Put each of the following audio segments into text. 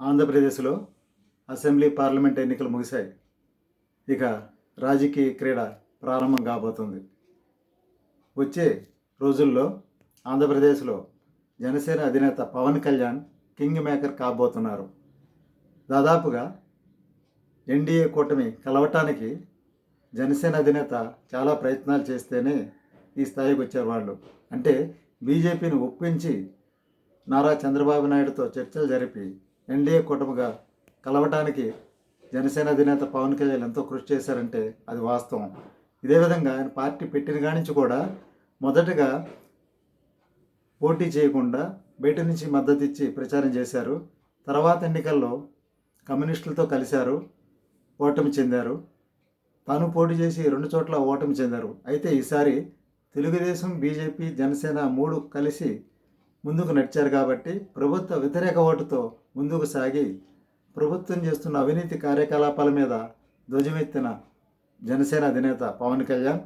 ఆంధ్రప్రదేశ్లో assembly parliament ఎన్నికలు ముగిశాయి. ఇక రాజకీయ క్రీడ ప్రారంభం కాబోతుంది. వచ్చే రోజుల్లో ఆంధ్రప్రదేశ్లో జనసేన అధినేత పవన్ కళ్యాణ్ కింగ్ మేకర్ కాబోతున్నారు. దాదాపుగా ఎన్డీఏ కూటమి కలవటానికి జనసేన అధినేత చాలా ప్రయత్నాలు చేస్తేనే ఈ స్థాయికి వచ్చారు వాళ్ళు. అంటే బీజేపీని ఒప్పించి నారా చంద్రబాబు నాయుడుతో చర్చలు జరిపి ఎన్డీఏ కూటమిగా కలవటానికి జనసేన అధినేత పవన్ కళ్యాణ్ ఎంతో కృషి చేశారంటే అది వాస్తవం. ఇదే విధంగా ఆయన పార్టీ పెట్టిన కానించి కూడా మొదటగా పోటీ చేయకుండా బయట నుంచి మద్దతు ఇచ్చి ప్రచారం చేశారు. తర్వాత ఎన్నికల్లో కమ్యూనిస్టులతో కలిశారు ఓటమి చెందారు. తాను పోటీ చేసి రెండు చోట్ల ఓటమి చెందారు. అయితే ఈసారి తెలుగుదేశం బీజేపీ జనసేన మూడు కలిసి ముందుకు నడిచారు కాబట్టి ప్రభుత్వ వ్యతిరేక ఓటుతో ముందుకు సాగి ప్రభుత్వం చేస్తున్న అవినీతి కార్యకలాపాల మీద ధ్వజమెత్తిన జనసేన అధినేత పవన్ కళ్యాణ్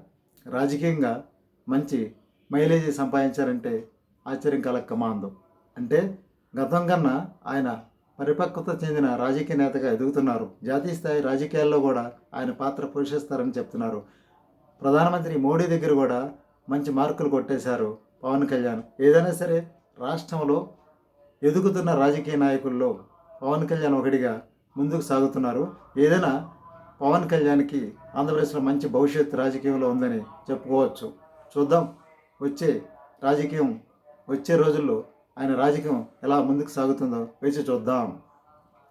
రాజకీయంగా మంచి మైలేజీ సంపాదించారంటే ఆశ్చర్యం కల కమాందం అంటే గతం కన్నా ఆయన పరిపక్వత చెందిన రాజకీయ నేతగా ఎదుగుతున్నారు. జాతీయ స్థాయి రాజకీయాల్లో కూడా ఆయన పాత్ర పోషిస్తారని చెప్తున్నారు. ప్రధానమంత్రి మోడీ దగ్గర కూడా మంచి మార్కులు కొట్టేశారు పవన్ కళ్యాణ్. ఏదైనా సరే రాష్ట్రంలో ఎదుగుతున్న రాజకీయ నాయకుల్లో పవన్ కళ్యాణ్ ఒకటిగా ముందుకు సాగుతున్నారు. ఏదైనా పవన్ కళ్యాణ్కి ఆంధ్రప్రదేశ్లో మంచి భవిష్యత్తు రాజకీయంలో ఉందని చెప్పుకోవచ్చు. చూద్దాం. వచ్చే రాజకీయం వచ్చే రోజుల్లో ఆయన రాజకీయం ఎలా ముందుకు సాగుతుందో వేచి చూద్దాం.